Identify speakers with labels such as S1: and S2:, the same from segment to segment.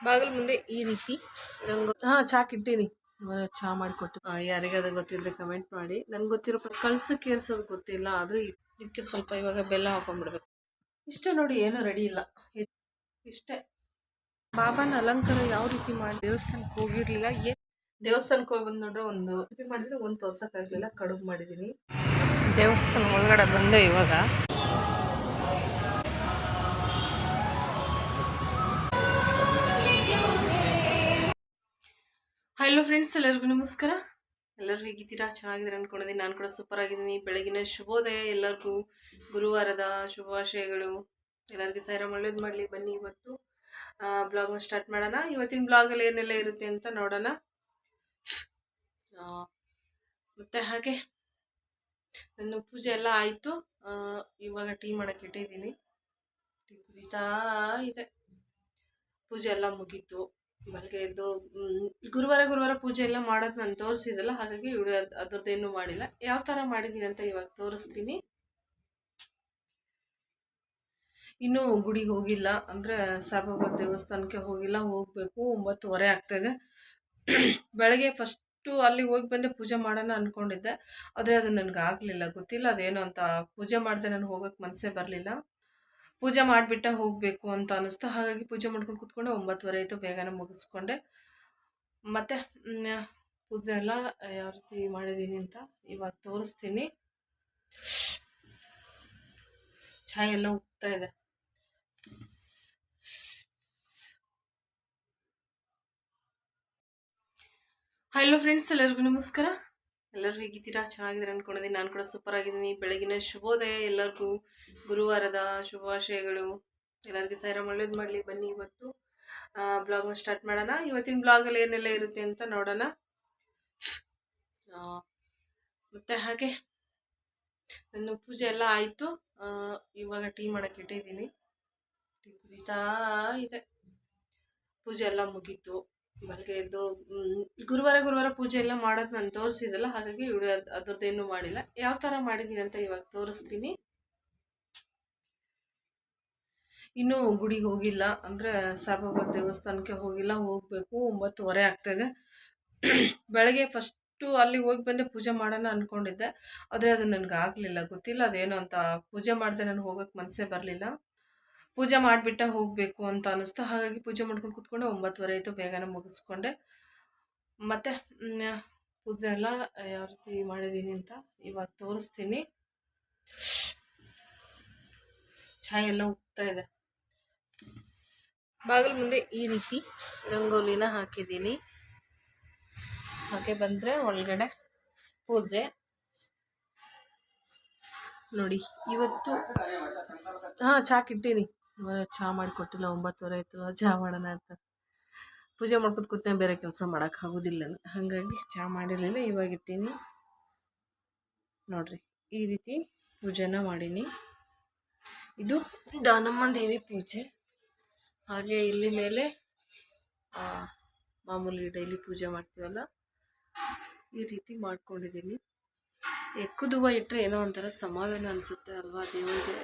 S1: ಬಾಗಿಲು ಮುಂದೆ ಈ ರೀತಿ ರಂಗ ಹಾ, ಚಾ ಇಟ್ಟೀನಿ ಚಾ ಮಾಡಿಕೊಟ್ಟು ಯಾರಿಗಾದ್ರೂ ಗೊತ್ತಿದ್ರೆ ಕಮೆಂಟ್ ಮಾಡಿ. ನನ್ಗೆ ಗೊತ್ತಿರೋ ಕಳ್ಸಕ್ಕೆ ಏರ್ಸೋದು ಗೊತ್ತಿಲ್ಲ, ಆದ್ರೂ ಇದಕ್ಕೆ ಸ್ವಲ್ಪ ಇವಾಗ ಬೆಲ್ಲ ಹಾಕೊಂಡ್ಬಿಡ್ಬೇಕು. ಇಷ್ಟೇ ನೋಡಿ, ಏನೂ ರೆಡಿ ಇಲ್ಲ. ಇಷ್ಟೇ. ಬಾಬಾನ ಅಲಂಕಾರ ಯಾವ ರೀತಿ ಮಾಡಿ ದೇವಸ್ಥಾನಕ್ಕೆ ಹೋಗಿರ್ಲಿಲ್ಲ. ಏನ್ ದೇವಸ್ಥಾನಕ್ಕೆ ಹೋಗಿ ಬಂದು ನೋಡ್ರೆ ಒಂದು ಮಾಡಿದ್ರೆ ಒಂದು ತೋರ್ಸಕ್ಕಾಗಲಿಲ್ಲ ಕಡುಬು ಮಾಡಿದ್ದೀನಿ ದೇವಸ್ಥಾನ ಒಳಗಡೆ ಬಂದೆ ಇವಾಗ. ಹಲೋ ಫ್ರೆಂಡ್ಸ್ ಎಲ್ಲರಿಗೂ ನಮಸ್ಕಾರ. ಎಲ್ಲರೂ ಹೇಗಿದ್ದೀರಾ? ಚೆನ್ನಾಗಿದ್ದೀರಾ ಅನ್ಕೊಂಡಿದ್ದೀನಿ. ನಾನು ಕೂಡ ಸೂಪರ್ ಆಗಿದ್ದೀನಿ. ಬೆಳಗಿನ ಶುಭೋದಯ ಎಲ್ಲರಿಗೂ. ಗುರುವಾರದ ಶುಭಾಶಯಗಳು. ಎಲ್ಲರಿಗೂ ಸೈರಾಮ್ ಒಳ್ಳೇದು ಮಾಡಲಿ. ಬನ್ನಿ ಇವತ್ತು ಬ್ಲಾಗ್ನ ಸ್ಟಾರ್ಟ್ ಮಾಡೋಣ. ಇವತ್ತಿನ ಬ್ಲಾಗಲ್ಲಿ ಏನೆಲ್ಲ ಇರುತ್ತೆ ಅಂತ ನೋಡೋಣ. ಮತ್ತೆ ಹಾಗೆ, ನನ್ನ ಪೂಜೆ ಎಲ್ಲ ಆಯಿತು. ಇವಾಗ ಟೀ ಮಾಡೋಕ್ಕೆ ಇಟ್ಟಿದ್ದೀನಿ. ಟೀ ಕುದೀತಾ ಇದೆ. ಪೂಜೆ ಎಲ್ಲ ಮುಗೀತು. ಬೆಳಗ್ಗೆ ಎದ್ದು ಗುರುವಾರ ಗುರುವಾರ ಪೂಜೆ ಎಲ್ಲ ಮಾಡೋದು ನಾನು ತೋರಿಸಿದಲ್ಲ ಹಾಗಾಗಿ ವಿಡಿಯೋ ಅದ್- ಅದ್ರದ್ದೇನು ಮಾಡಿಲ್ಲ. ಯಾವ ಥರ ಮಾಡಿದ್ದೀನಿ ಅಂತ ಇವಾಗ ತೋರಿಸ್ತೀನಿ. ಇನ್ನೂ ಗುಡಿಗೆ ಹೋಗಿಲ್ಲ, ಅಂದರೆ ಸಾಯಿಬಾಬಾ ದೇವಸ್ಥಾನಕ್ಕೆ ಹೋಗಿಲ್ಲ, ಹೋಗಬೇಕು, ಒಂಬತ್ತುವರೆ ಆಗ್ತಾಯಿದೆ. ಬೆಳಗ್ಗೆ ಫಸ್ಟು ಅಲ್ಲಿ ಹೋಗಿ ಬಂದೆ ಪೂಜೆ ಮಾಡೋಣ ಅಂದ್ಕೊಂಡಿದ್ದೆ ಆದರೆ ಅದು ನನಗೆ ಆಗಲಿಲ್ಲ, ಗೊತ್ತಿಲ್ಲ, ಅದೇನು ಅಂತ ಪೂಜೆ ಮಾಡಿದೆ ನಾನು ಹೋಗೋಕ್ಕೆ ಮನಸ್ಸೇ ಬರಲಿಲ್ಲ. ಪೂಜೆ ಮಾಡಿಬಿಟ್ಟೆ ಹೋಗಬೇಕು ಅಂತ ಅನ್ನಿಸ್ತು. ಹಾಗಾಗಿ ಪೂಜೆ ಮಾಡ್ಕೊಂಡು ಕೂತ್ಕೊಂಡೆ ಒಂಬತ್ತುವರೆ ಆಯಿತು ಬೇಗನೆ ಮುಗಿಸ್ಕೊಂಡೆ. ಮತ್ತು ಪೂಜೆ ಎಲ್ಲ ಯಾವ ರೀತಿ ಮಾಡಿದ್ದೀನಿ ಅಂತ ಇವಾಗ ತೋರಿಸ್ತೀನಿ. ಚಾಯ್ ಎಲ್ಲ ಉಗ್ತಾ ಇದೆ? ಹಲೋ ಫ್ರೆಂಡ್ಸ್ ಎಲ್ಲರಿಗೂ ನಮಸ್ಕಾರ. ಎಲ್ಲರೂ ಹೇಗಿದ್ದೀರಾ ಚೆನ್ನಾಗಿದ್ದೀರಾ ಅನ್ಕೊಂಡಿದ್ದೀನಿ. ನಾನು ಕೂಡ ಸೂಪರ್ ಆಗಿದ್ದೀನಿ. ಬೆಳಗಿನ ಶುಭೋದಯ ಎಲ್ಲರಿಗೂ. ಗುರುವಾರದ ಶುಭಾಶಯಗಳು. ಎಲ್ಲರಿಗೂ ಸೈರಾಮ್ ಒಳ್ಳೇದು ಮಾಡಲಿ. ಬನ್ನಿ ಇವತ್ತು. ಬ್ಲಾಗ್ನ ಸ್ಟಾರ್ಟ್ ಮಾಡೋಣ. ಇವತ್ತಿನ ಬ್ಲಾಗಲ್ಲಿ ಏನೆಲ್ಲ ಇರುತ್ತೆ ಅಂತ ನೋಡೋಣ. ಮತ್ತೆ ಹಾಗೆ ನನ್ನ ಪೂಜೆ ಎಲ್ಲ ಆಯಿತು. ಇವಾಗ ಟೀ ಮಾಡೋಕ್ಕೆ ಇಟ್ಟಿದ್ದೀನಿ. ಟೀ ಕುದೀತಾ ಇದೆ. ಪೂಜೆ ಎಲ್ಲ ಮುಗೀತು. ಬೆಳಗ್ಗೆ ಎದ್ದು ಗುರುವಾರ ಗುರುವಾರ ಪೂಜೆ ಎಲ್ಲ ಮಾಡೋದು ನಾನು ತೋರಿಸಿದಲ್ಲ ಹಾಗಾಗಿ ವಿಡಿಯೋ ಅದ್- ಅದ್ರದ್ದೇನು ಮಾಡಿಲ್ಲ. ಯಾವ ಥರ ಮಾಡಿದ್ದೀನಿ ಅಂತ ಇವಾಗ ತೋರಿಸ್ತೀನಿ. ಇನ್ನೂ ಗುಡಿಗೆ ಹೋಗಿಲ್ಲ, ಅಂದರೆ ಸಾಯಿಬಾಬಾ ದೇವಸ್ಥಾನಕ್ಕೆ ಹೋಗಿಲ್ಲ, ಹೋಗಬೇಕು, ಒಂಬತ್ತುವರೆ ಆಗ್ತಾಯಿದೆ ಬೆಳಗ್ಗೆ ಫಸ್ಟು ಅಲ್ಲಿ ಹೋಗಿ ಬಂದೆ ಪೂಜೆ ಮಾಡೋಣ ಅಂದ್ಕೊಂಡಿದ್ದೆ ಆದರೆ ಅದು ನನಗೆ ಆಗಲಿಲ್ಲ, ಗೊತ್ತಿಲ್ಲ ಅದೇನು ಅಂತ. ಪೂಜೆ ಮಾಡಿದೆ ನಾನು ಹೋಗೋಕ್ಕೆ ಮನಸ್ಸೇ ಬರಲಿಲ್ಲ. ಪೂಜೆ ಮಾಡಿಬಿಟ್ಟೆ ಹೋಗಬೇಕು ಅಂತ ಅನ್ನಿಸ್ತು. ಹಾಗಾಗಿ ಪೂಜೆ ಮಾಡ್ಕೊಂಡು ಕೂತ್ಕೊಂಡೆ ಒಂಬತ್ತುವರೆ ಆಯಿತು, ಬೇಗನೆ ಮುಗಿಸ್ಕೊಂಡೆ. ಮತ್ತು ಪೂಜೆ ಎಲ್ಲ ಯಾವ ರೀತಿ ಮಾಡಿದ್ದೀನಿ ಅಂತ ಇವಾಗ ತೋರಿಸ್ತೀನಿ. ಚಾಯ್ ಎಲ್ಲ ಉಗ್ತಾ ಇದೆ. ಬಾಗಿಲು ಮುಂದೆ ಈ ರೀತಿ ರಂಗೋಲಿನ ಹಾಕಿದ್ದೀನಿ. ಹಾಗೆ ಬಂದರೆ ಒಳಗಡೆ ಪೂಜೆ. ನೋಡಿ, ಇವತ್ತು ಹಾಂ ಚಾಕ್ ಇಟ್ಟೀನಿ ಇವಾಗ ಚಾ ಮಾಡಿಕೊಟ್ಟಿಲ್ಲ ಒಂಬತ್ತುವರೆ ಆಯಿತು ಚಹಾ ಮಾಡೋಣ ಅಂತ. ಪೂಜೆ ಮಾಡ್ಕೊತ ಕೂತ ಬೇರೆ ಕೆಲಸ ಮಾಡೋಕೆ ಆಗೋದಿಲ್ಲ ಹಾಗಾಗಿ ಚಹಾ ಮಾಡಿರಲಿಲ್ಲ, ಇವಾಗ ಇಟ್ಟೀನಿ. ನೋಡ್ರಿ, ಈ ರೀತಿ ಪೂಜೆನ ಮಾಡೀನಿ. ಇದು ದಾನಮ್ಮ ದೇವಿ ಪೂಜೆ. ಹಾಗೆ ಇಲ್ಲಿ ಮೇಲೆ ಮಾಮೂಲಿ ಡೈಲಿ ಪೂಜೆ ಮಾಡ್ತೀವಲ್ಲ, ಈ ರೀತಿ ಮಾಡ್ಕೊಂಡಿದ್ದೀನಿ ಎಕ್ಕುದುವ ಇಟ್ಟರೆ ಏನೋ ಒಂಥರ ಸಮಾಧಾನ ಅನಿಸುತ್ತೆ ಅಲ್ವಾ ದೇವರಿಗೆ?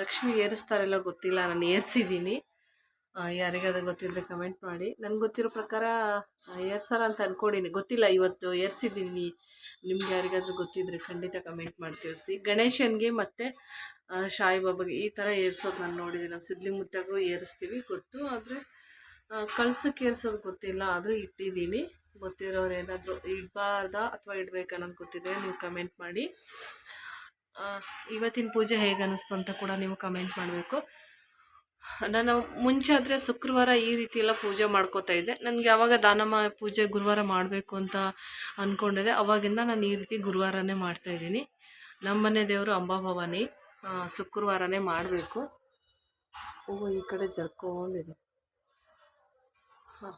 S1: ಲಕ್ಷ್ಮಿ ಏರಿಸ್ತಾರೆಲ್ಲ ಗೊತ್ತಿಲ್ಲ, ನಾನು ಏರಿಸಿದ್ದೀನಿ. ಯಾರಿಗಾದ್ರೂ ಗೊತ್ತಿದ್ರೆ ಕಮೆಂಟ್ ಮಾಡಿ. ನನಗೆ ಗೊತ್ತಿರೋ ಪ್ರಕಾರ ಏರ್ಸಾರ ಅಂತ ಅಂದ್ಕೊಂಡಿನಿ ಗೊತ್ತಿಲ್ಲ, ಇವತ್ತು ಏರ್ಸಿದ್ದೀನಿ ನಿಮ್ಗೆ ಯಾರಿಗಾದ್ರೂ ಗೊತ್ತಿದ್ರೆ ಖಂಡಿತ ಕಮೆಂಟ್ ಮಾಡಿ ತಿಳಿಸಿ. ಗಣೇಶನಿಗೆ ಮತ್ತು ಬಾಬಾಗೆ ಈ ಥರ ಏರ್ಸೋದು ನಾನು ನೋಡಿದ್ದೀನಿ. ನಾವು ಸಿದ್ಲಿಂಗ್ ಮುತ್ತಾಗೂ ಏರಿಸ್ತೀವಿ, ಗೊತ್ತು. ಆದರೆ ಕಳ್ಸಕ್ಕೆ ಏರ್ಸೋದು ಗೊತ್ತಿಲ್ಲ, ಆದರೂ ಇಟ್ಟಿದ್ದೀನಿ. ಗೊತ್ತಿರೋರು ಏನಾದರೂ ಇಡಬಾರ್ದಾ ಅಥವಾ ಇಡಬೇಕಾ ಅನ್ನೋದು ಗೊತ್ತಿದೆ ನೀವು ಕಮೆಂಟ್ ಮಾಡಿ. ಇವತ್ತಿನ ಪೂಜೆ ಹೇಗೆ ಅನ್ನಿಸ್ತು ಅಂತ ಕೂಡ ನೀವು ಕಮೆಂಟ್ ಮಾಡಬೇಕು. ನಾನು ಮುಂಚೆ ಆದರೆ ಶುಕ್ರವಾರ ಈ ರೀತಿ ಎಲ್ಲ ಪೂಜೆ ಮಾಡ್ಕೋತಾ ಇದ್ದೆ. ನನಗೆ ಯಾವಾಗ ದಾನಮ್ಮ ಪೂಜೆ ಗುರುವಾರ ಮಾಡಬೇಕು ಅಂತ ಅಂದ್ಕೊಂಡಿದ್ದೆ ಅವಾಗಿಂದ ನಾನು ಈ ರೀತಿ ಗುರುವಾರನೇ ಮಾಡ್ತಾಯಿದ್ದೀನಿ ನಮ್ಮನೆ ದೇವರು ಅಂಬಾಭವಾನಿ ಶುಕ್ರವಾರನೇ ಮಾಡಬೇಕು. ಓ ಈ ಕಡೆ ಜರ್ಕೊಂಡಿದೆ ಹಾಂ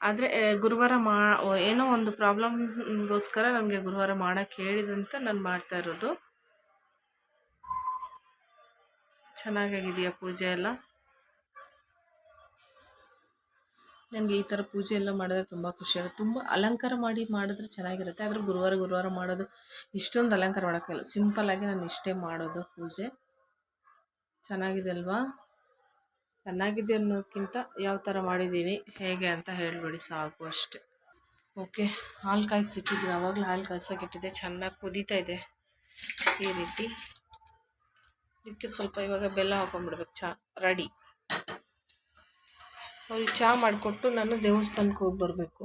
S1: ಆದರೆ ಗುರುವಾರ ಮಾ ಏನೋ ಒಂದು ಪ್ರಾಬ್ಲಮ್ಗೋಸ್ಕರ ನನಗೆ ಗುರುವಾರ ಮಾಡೋಕ್ಕೆ ಹೇಳಿದಂತ ನಾನು ಮಾಡ್ತಾ ಇರೋದು. ಚೆನ್ನಾಗಾಗಿದೆಯಾ ಪೂಜೆ ಎಲ್ಲ? ನನಗೆ ಈ ಥರ ಪೂಜೆ ಎಲ್ಲ ಮಾಡಿದ್ರೆ ತುಂಬ ಖುಷಿ ಆಗುತ್ತೆ. ತುಂಬ ಅಲಂಕಾರ ಮಾಡಿ ಮಾಡಿದ್ರೆ ಚೆನ್ನಾಗಿರುತ್ತೆ. ಆದರೆ ಗುರುವಾರ ಗುರುವಾರ ಮಾಡೋದು, ಇಷ್ಟೊಂದು ಅಲಂಕಾರ ಮಾಡೋಕ್ಕಾಗಲ್ಲ. ಸಿಂಪಲ್ಲಾಗಿ ನಾನು ಇಷ್ಟೇ ಮಾಡೋದು ಪೂಜೆ. ಚೆನ್ನಾಗಿದೆ ಅಲ್ವಾ? ಚೆನ್ನಾಗಿದೆ ಅನ್ನೋದಕ್ಕಿಂತ ಯಾವ ಥರ ಮಾಡಿದ್ದೀನಿ ಹೇಗೆ ಅಂತ ಹೇಳಿಬಿಡಿ ಸಾಕು ಅಷ್ಟೆ. ಓಕೆ, ಹಾಲು ಕಾಯಿಸಿಟ್ಟಿದ್ದೀನಿ. ಆವಾಗಲೂ ಹಾಲು ಕಾಯ್ಸೋಕ್ಕಿಟ್ಟಿದ್ದೆ ಚೆನ್ನಾಗಿ ಕುದೀತಾ ಇದೆ ಈ ರೀತಿ. ಇದಕ್ಕೆ ಸ್ವಲ್ಪ ಇವಾಗ ಬೆಲ್ಲ ಹಾಕೊಂಡ್ಬಿಡ್ಬೇಕು ಚಹಾ ರೆಡಿ. ಅವ್ರಿಗೆ ಚಹಾ ಮಾಡಿಕೊಟ್ಟು ನಾನು ದೇವಸ್ಥಾನಕ್ಕೆ ಹೋಗಿ ಬರಬೇಕು.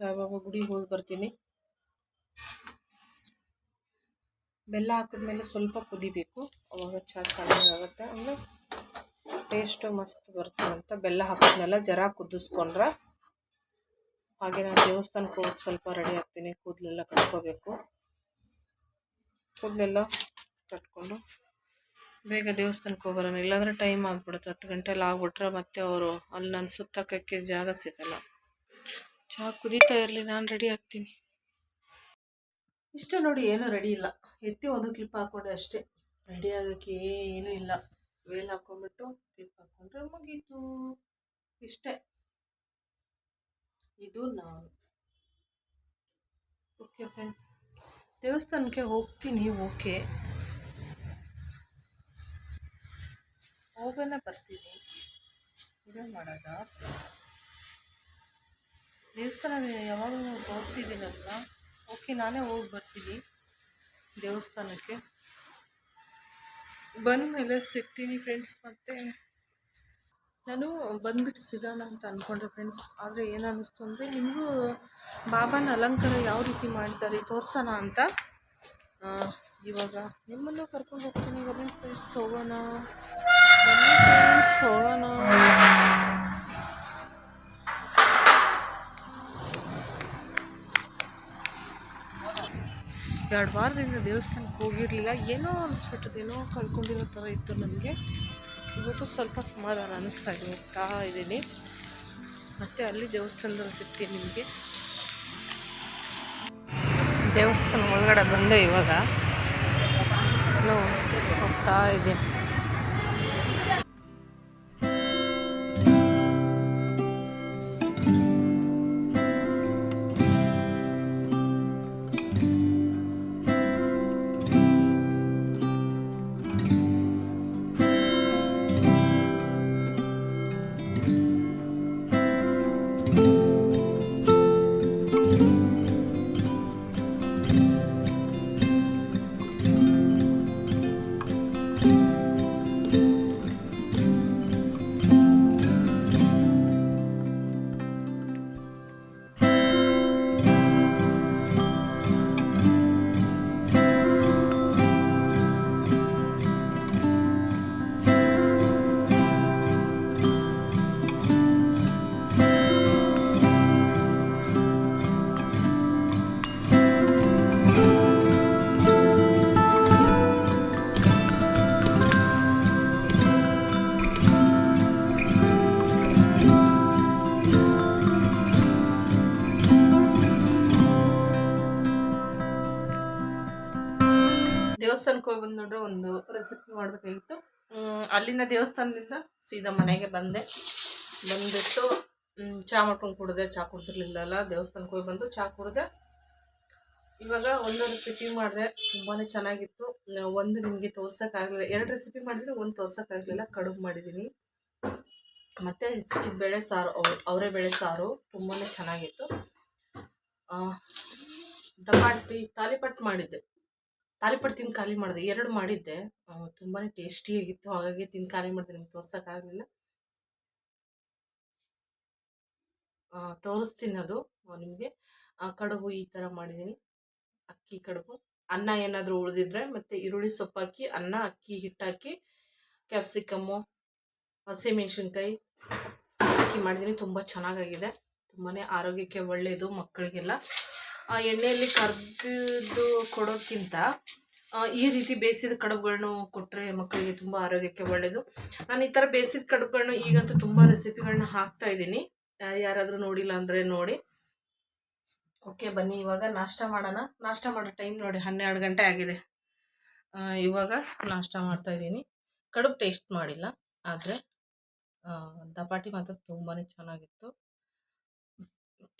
S1: ಸಾಯಿಬಾಬಾ ಗುಡಿಗೆ ಹೋಗಿ ಬರ್ತೀನಿ. ಬೆಲ್ಲ ಹಾಕಿದ್ಮೇಲೆ ಸ್ವಲ್ಪ ಕುದಿಬೇಕು. ಅವಾಗ ಚಹಾ ಚೆನ್ನಾಗಾಗುತ್ತೆ ಅಂದರೆ ಟೇಸ್ಟು ಮಸ್ತ್ ಬರ್ತದೆ ಅಂತ ಬೆಲ್ಲ ಹಾಕಿದ್ಮೇಲೆ ಜರ ಕುದಿಸ್ಕೊಂಡ್ರೆ ಹಾಗೆ ನಾನು ದೇವಸ್ಥಾನಕ್ಕೆ ಹೋಗಿ ಸ್ವಲ್ಪ ರೆಡಿ ಆಗ್ತೀನಿ. ಕೂದಲೆಲ್ಲ ಕಟ್ಕೋಬೇಕು. ಕೂದಲೆಲ್ಲ ಕಟ್ಕೊಂಡು ಬೇಗ ದೇವಸ್ಥಾನಕ್ಕೆ ಹೋಗೋಣ. ಇಲ್ಲಾಂದರೆ ಟೈಮ್ ಆಗಿಬಿಡುತ್ತೆ. ಹತ್ತು ಗಂಟೆಲಿ ಆಗ್ಬಿಟ್ರೆ ಮತ್ತೆ ಅವರು ಅಲ್ಲಿ ನಾನು ಸುತ್ತಕ್ಕೆ ಜಾಗ ಸಿಗಲ್ಲ. ಚಹಾ ಕುದೀತಾ ಇರಲಿ, ನಾನು ರೆಡಿ ಆಗ್ತೀನಿ. ಇಷ್ಟೇ ನೋಡಿ, ಏನೂ ರೆಡಿ ಇಲ್ಲ. ಎತ್ತಿ ಒಂದು ಕ್ಲಿಪ್ ಹಾಕ್ಕೊಂಡೆ ಅಷ್ಟೇ. ರೆಡಿ ಆಗೋಕ್ಕೆ ಏನೂ ಇಲ್ಲ. ವೇಲ್ ಹಾಕ್ಕೊಂಡ್ಬಿಟ್ಟು ಕ್ಲಿಪ್ ಹಾಕ್ಕೊಂಡ್ರೆ ಮುಗೀತು. ಇಷ್ಟೇ. ಇದು ನಾನು. ಓಕೆ ಫ್ರೆಂಡ್ಸ್ ದೇವಸ್ಥಾನಕ್ಕೆ ಹೋಗ್ತೀನಿ, ಓಕೆ. ಹೋಗೋಣ ಬರ್ತೀನಿ. ಇದೇ ಮಾಡೋದ? ದೇವಸ್ಥಾನ ಯಾವಾಗಲೂ ತೋರಿಸಿದ್ದೀನಲ್ಲ ಓಕೆ ನಾನೇ ಹೋಗಿ ಬರ್ತೀನಿ ದೇವಸ್ಥಾನಕ್ಕೆ. ಬಂದ ಮೇಲೆ ಸಿಗ್ತೀನಿ ಫ್ರೆಂಡ್ಸ್ ಮತ್ತು. ನಾನು ಬಂದ್ಬಿಟ್ಟು ಸಿಗೋಣ ಅಂತ ಅಂದ್ಕೊಂಡೆ ಫ್ರೆಂಡ್ಸ್ ಆದರೆ ಏನು ಅನ್ನಿಸ್ತು ಅಂದರೆ ನಿಮಗೂ ಬಾಬಾನ ಅಲಂಕಾರ ಯಾವ ರೀತಿ ಮಾಡ್ತಾರೆ ತೋರಿಸೋಣ ಅಂತ. ಇವಾಗ ನಿಮ್ಮನ್ನು ಕರ್ಕೊಂಡು ಹೋಗ್ತೀನಿ ಇವಾಗ ಫ್ರೆಂಡ್ಸ್ ಹೋಗೋಣ. ಎರಡು ವಾರದಿಂದ ದೇವಸ್ಥಾನಕ್ಕೆ ಹೋಗಿರಲಿಲ್ಲ. ಏನೋ ಅನಿಸ್ಬಿಟ್ಟದೇನೋ ಕಳ್ಕೊಂಡಿರೋ ಥರ ಇತ್ತು ನನಗೆ ಇವತ್ತು ಸ್ವಲ್ಪ ಸಮಾಧಾನ ಅನ್ನಿಸ್ತಾ ಇದೆ ಹೋಗ್ತಾ ಇದ್ದೀನಿ ಮತ್ತು ಅಲ್ಲಿ ದೇವಸ್ಥಾನದಲ್ಲಿ ಸಿಗ್ತೀನಿ ನಿಮಗೆ. ದೇವಸ್ಥಾನ ಒಳಗಡೆ ಬಂದೆ ಇವಾಗ. ಹೋಗ್ತಾ ಇದ್ದೀನಿ. ದೇವಸ್ಥಾನಕ್ಕೆ ಹೋಗಿ ಬಂದು ನೋಡ್ರೆ ಒಂದು ರೆಸಿಪಿ ಮಾಡಬೇಕಾಗಿತ್ತು. ಅಲ್ಲಿಂದ ದೇವಸ್ಥಾನದಿಂದ ಸೀದಾ ಮನೆಗೆ ಬಂದೆ. ಬಂದ್ಬಿಟ್ಟು ಚಹಾ ಮಾಡ್ಕೊಂಡು ಕುಡಿದೆ. ಚಹಾ ಕುಡಿಸಿರ್ಲಿಲ್ಲಲ್ಲ ದೇವಸ್ಥಾನಕ್ಕೆ ಹೋಗಿ ಬಂದು ಚಹಾ ಕುಡಿದೆ. ಇವಾಗ ಒಂದು ರೆಸಿಪಿ ಮಾಡಿದೆ. ತುಂಬಾ ಚೆನ್ನಾಗಿತ್ತು. ಒಂದು ನಿಮಗೆ ತೋರ್ಸೋಕ್ಕಾಗಲಿಲ್ಲ ಎರಡು ರೆಸಿಪಿ ಮಾಡಿದ್ರೆ ಒಂದು ತೋರ್ಸೋಕ್ಕಾಗಲಿಲ್ಲ ಕಡುಬು ಮಾಡಿದ್ದೀನಿ ಮತ್ತು ಹೆಚ್ಚಿಗೆ ಬೇಳೆ ಸಾರು ಅವರೇ ಬೇಳೆ ಸಾರು ತುಂಬಾ ಚೆನ್ನಾಗಿತ್ತು. ದಪಾಟಿ ತಾಲಿಪಟ್ಟು ಮಾಡಿದ್ದೆ. ತಾಲಿಪಟ್ಟು ತಿಂದು ಖಾಲಿ ಮಾಡಿದೆ. ಎರಡು ಮಾಡಿದ್ದೆ. ತುಂಬಾ ಟೇಸ್ಟಿಯಾಗಿತ್ತು ಹಾಗಾಗಿ ತಿಂದು ಖಾಲಿ ಮಾಡಿದೆ. ನಿಮ್ಗೆ ತೋರ್ಸೋಕ್ಕಾಗಲಿಲ್ಲ ತೋರಿಸ್ತೀನಿ ಅದು ನಿಮಗೆ. ಕಡುಬು ಈ ಥರ ಮಾಡಿದ್ದೀನಿ ಅಕ್ಕಿ, ಕಡುಬು. ಅನ್ನ ಏನಾದರೂ ಉಳಿದಿದ್ರೆ ಮತ್ತು ಈರುಳ್ಳಿ ಸೊಪ್ಪು ಹಾಕಿ, ಅನ್ನ, ಅಕ್ಕಿ ಹಿಟ್ಟಾಕಿ ಕ್ಯಾಪ್ಸಿಕಮ್ಮು ಹಸಿಮೆಣ್ಸಿನ್ಕಾಯಿ ಹಾಕಿ ಮಾಡಿದ್ದೀನಿ ತುಂಬ ಚೆನ್ನಾಗಾಗಿದೆ. ತುಂಬಾ ಆರೋಗ್ಯಕ್ಕೆ ಒಳ್ಳೆಯದು ಮಕ್ಕಳಿಗೆಲ್ಲ. ಎಣ್ಣೆಯಲ್ಲಿ ಕರ್ದು ಕೊಡೋಕ್ಕಿಂತ ಈ ರೀತಿ ಬೇಯಿಸಿದ ಕಡುಬುಗಳನ್ನು ಕೊಟ್ಟರೆ ಮಕ್ಕಳಿಗೆ ತುಂಬ ಆರೋಗ್ಯಕ್ಕೆ ಒಳ್ಳೆಯದು ನಾನು ಈ ಥರ ಬೇಯಿಸಿದ ಕಡುಬುಗಳನ್ನ ಈಗಂತೂ ತುಂಬ ರೆಸಿಪಿಗಳನ್ನ ಹಾಕ್ತಾ ಇದ್ದೀನಿ. ಯಾರಾದರೂ ನೋಡಿಲ್ಲ ಅಂದರೆ ನೋಡಿ. ಓಕೆ, ಬನ್ನಿ, ಇವಾಗ ನಾಷ್ಟ ಮಾಡೋಣ. ನಾಷ್ಟ ಮಾಡೋ ಟೈಮ್ ನೋಡಿ, ಹನ್ನೆರಡು ಗಂಟೆ ಆಗಿದೆ. ಇವಾಗ ನಾಷ್ಟ ಮಾಡ್ತಾ ಇದ್ದೀನಿ. ಕಡುಬು ಟೇಸ್ಟ್ ಮಾಡಿಲ್ಲ, ಆದರೆ ದಪಾಟಿ ಮಾತ್ರ ತುಂಬಾ ಚೆನ್ನಾಗಿತ್ತು.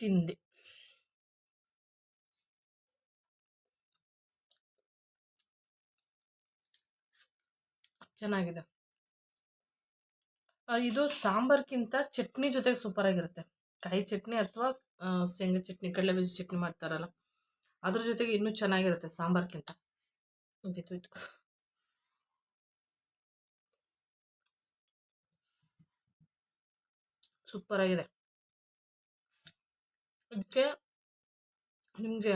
S1: ತಿಂದೆ. ಚೆನ್ನಾಗಿದೆ. ಇದು ಸಾಂಬಾರ್ಗಿಂತ ಚಟ್ನಿ ಜೊತೆಗೆ ಸೂಪರ್ ಆಗಿರುತ್ತೆ. ಕಾಯಿ ಚಟ್ನಿ ಅಥವಾ ಶೇಂಗಾ ಚಟ್ನಿ ಕಡಲೆ ಬೀಜ ಚಟ್ನಿ ಮಾಡ್ತಾರಲ್ಲ, ಅದ್ರ ಜೊತೆಗೆ ಇನ್ನೂ ಚೆನ್ನಾಗಿರುತ್ತೆ ಸಾಂಬಾರ್ಗಿಂತ ಸೂಪರ್ ಆಗಿದೆ. ಅದಕ್ಕೆ ನಿಮಗೆ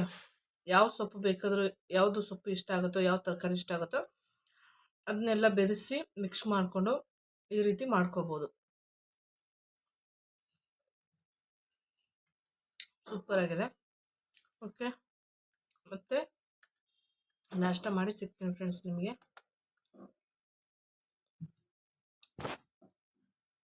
S1: ಯಾವ ಸೊಪ್ಪು ಬೇಕಾದರೂ, ಯಾವುದು ಸೊಪ್ಪು ಇಷ್ಟ ಆಗುತ್ತೋ, ಯಾವ ತರಕಾರಿ ಇಷ್ಟ ಆಗುತ್ತೋ ಅದನ್ನೆಲ್ಲ ಬೆರೆಸಿ ಮಿಕ್ಸ್ ಮಾಡಿಕೊಂಡು ಈ ರೀತಿ ಮಾಡ್ಕೋಬೋದು. ಸೂಪರ್ ಆಗಿದೆ. ಓಕೆ ಮತ್ತು ನಾಷ್ಟ ಮಾಡಿ ಸಿಗ್ತೀನಿ ಫ್ರೆಂಡ್ಸ್ ನಿಮಗೆ.